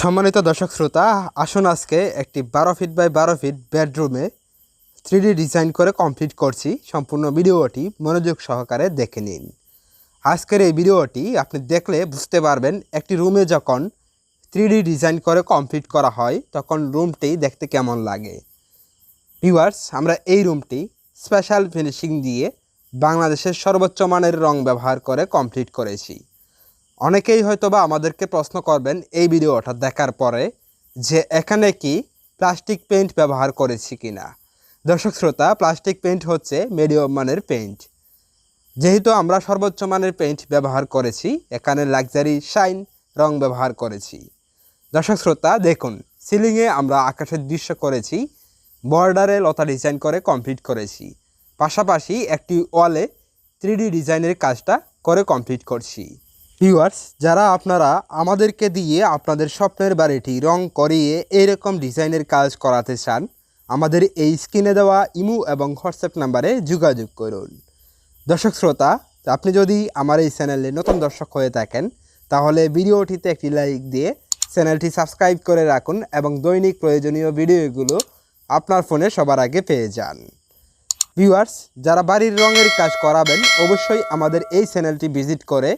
সম্মানিত দর্শক শ্রোতা, আসুন আজকে একটি বারো ফিট বাই বারো ফিট বেডরুমে থ্রি ডিজাইন করে কমপ্লিট করছি। সম্পূর্ণ ভিডিওটি মনোযোগ সহকারে দেখে নিন। আজকের এই ভিডিওটি আপনি দেখলে বুঝতে পারবেন, একটি রুমে যখন থ্রি ডিজাইন করে কমপ্লিট করা হয়, তখন রুমটি দেখতে কেমন লাগে। ভিউয়ার্স আমরা এই রুমটি স্পেশাল ফিনিশিং দিয়ে বাংলাদেশের সর্বোচ্চ মানের রং ব্যবহার করে কমপ্লিট করেছি। অনেকেই হয়তোবা আমাদেরকে প্রশ্ন করবেন এই ভিডিওটা দেখার পরে যে এখানে কি প্লাস্টিক পেইন্ট ব্যবহার করেছি কিনা। দর্শক শ্রোতা, প্লাস্টিক পেইন্ট হচ্ছে মিডিয়াম মানের পেইন্ট। যেহেতু আমরা সর্বোচ্চ মানের পেইন্ট ব্যবহার করেছি, এখানে লাক্সারি শাইন রং ব্যবহার করেছি। দর্শক শ্রোতা, দেখুন সিলিংয়ে আমরা আকাশের দৃশ্য করেছি বর্ডারে লতা ডিজাইন করে কমপ্লিট করেছি। পাশাপাশি একটি ওয়ালে থ্রি ডিজাইনের কাজটা করে কমপ্লিট করছি। ভিউয়ার্স যারা আপনারা আমাদেরকে দিয়ে আপনাদের স্বপ্নের বাড়িটি রং করিয়ে এইরকম ডিজাইনের কাজ করাতে চান, আমাদের এই স্ক্রিনে দেওয়া ইমু এবং হোয়াটসঅ্যাপ নাম্বারে যোগাযোগ করুন। দর্শক শ্রোতা, আপনি যদি আমার এই চ্যানেলে নতুন দর্শক হয়ে থাকেন, তাহলে ভিডিওটিতে একটি লাইক দিয়ে চ্যানেলটি সাবস্ক্রাইব করে রাখুন এবং দৈনিক প্রয়োজনীয় ভিডিওগুলো আপনার ফোনে সবার আগে পেয়ে যান। ভিউয়ার্স যারা বাড়ির রঙের কাজ করাবেন, অবশ্যই আমাদের এই চ্যানেলটি ভিজিট করে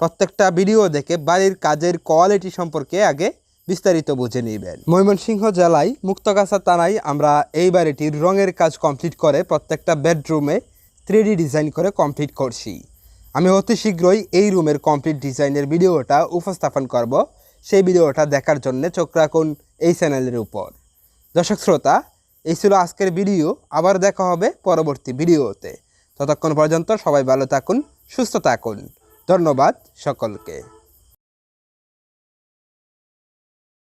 প্রত্যেকটা ভিডিও দেখে বাড়ির কাজের কোয়ালিটি সম্পর্কে আগে বিস্তারিত বুঝে নেবেন। ময়মনসিংহ জেলায় মুক্তগাছা থানায় আমরা এই বাড়িটির রঙের কাজ কমপ্লিট করে প্রত্যেকটা বেডরুমে থ্রি ডিজাইন করে কমপ্লিট করছি। আমি অতি শীঘ্রই এই রুমের কমপ্লিট ডিজাইনের ভিডিওটা উপস্থাপন করব। সেই ভিডিওটা দেখার জন্য চোখ রাখুন এই চ্যানেলের উপর। দর্শক শ্রোতা, এই ছিল আজকের ভিডিও। আবার দেখা হবে পরবর্তী ভিডিওতে। ততক্ষণ পর্যন্ত সবাই ভালো থাকুন, সুস্থ থাকুন। ধন্যবাদ সকলকে।